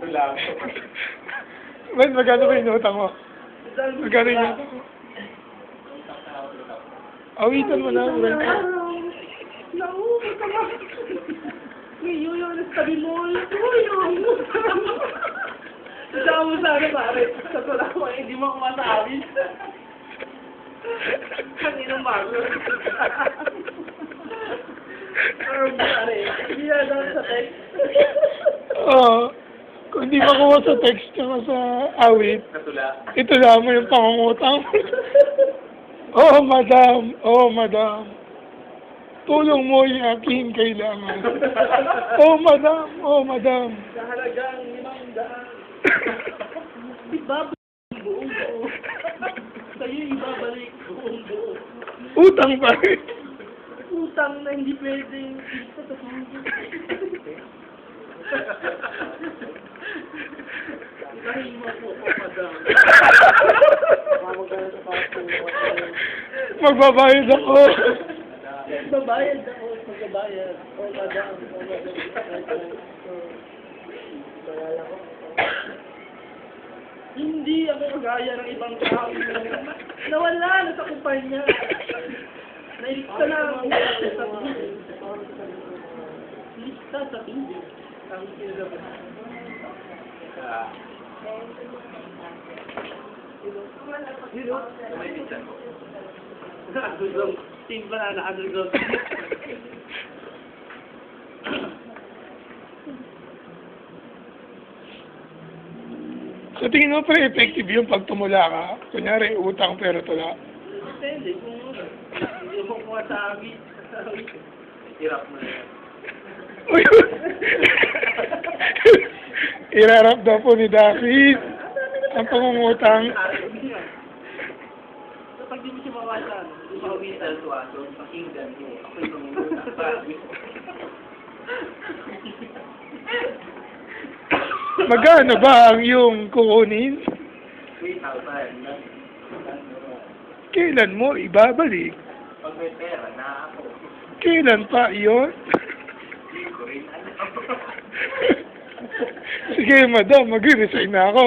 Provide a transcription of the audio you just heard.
Ito lang. Man, magkano ba inutang mo? Magkano yung inutang mo? Awitan mo na, Brent. Naku, masama. Ngayon nasabi mo, yun. Kasama mo sana pare, sa tula ko, hindi mo ako masabi. Kaninang bago. Pero pare, hindi na sa text. Oo. Kung di makuha sa text tsaka sa awit, Katula. ito lang mo yung pangungutang. Oh, madam. Oh, madam. Tulong mo yung aking kailangan. Oh, madam. Oh, madam. Sa halagang limang daan. Buong buo. Sa'yo ibabalik buong buo. Utang pa rin. Utang na hindi pwedeng isa sa puso. Ibahin mo po po, madam. Mamagana sa paso. Magbabayad ako. Magbabayad ako, magbabayad. O madam, o madam. Ko. Hindi ako kagaya ng ibang tao. Nawala na sa kumpanya. Nailista na ako. Lista sa tubig. Ang kinagawa. Zero? Minsan ko. Underground. Team ba na underground? Sa tingin mo pre, effective yung pag tumula ka. Kunyari, utang pero tula. Depende kung. Hindi mo kung masabi. Hirap mo na yan. Irarap daw po ni David ang pangungutang. Kapag di mo siya mawasan, di mo Isang tuwaso, pakinggan mo. Ako'y mangungutang pa. Magkano ba ang yung kukunin? 3,000. Kailan mo ibabalik? Pag may pera na ako, Kailan pa iyon? hindi ko rin alam. Sige, madam, mag-resign na ako.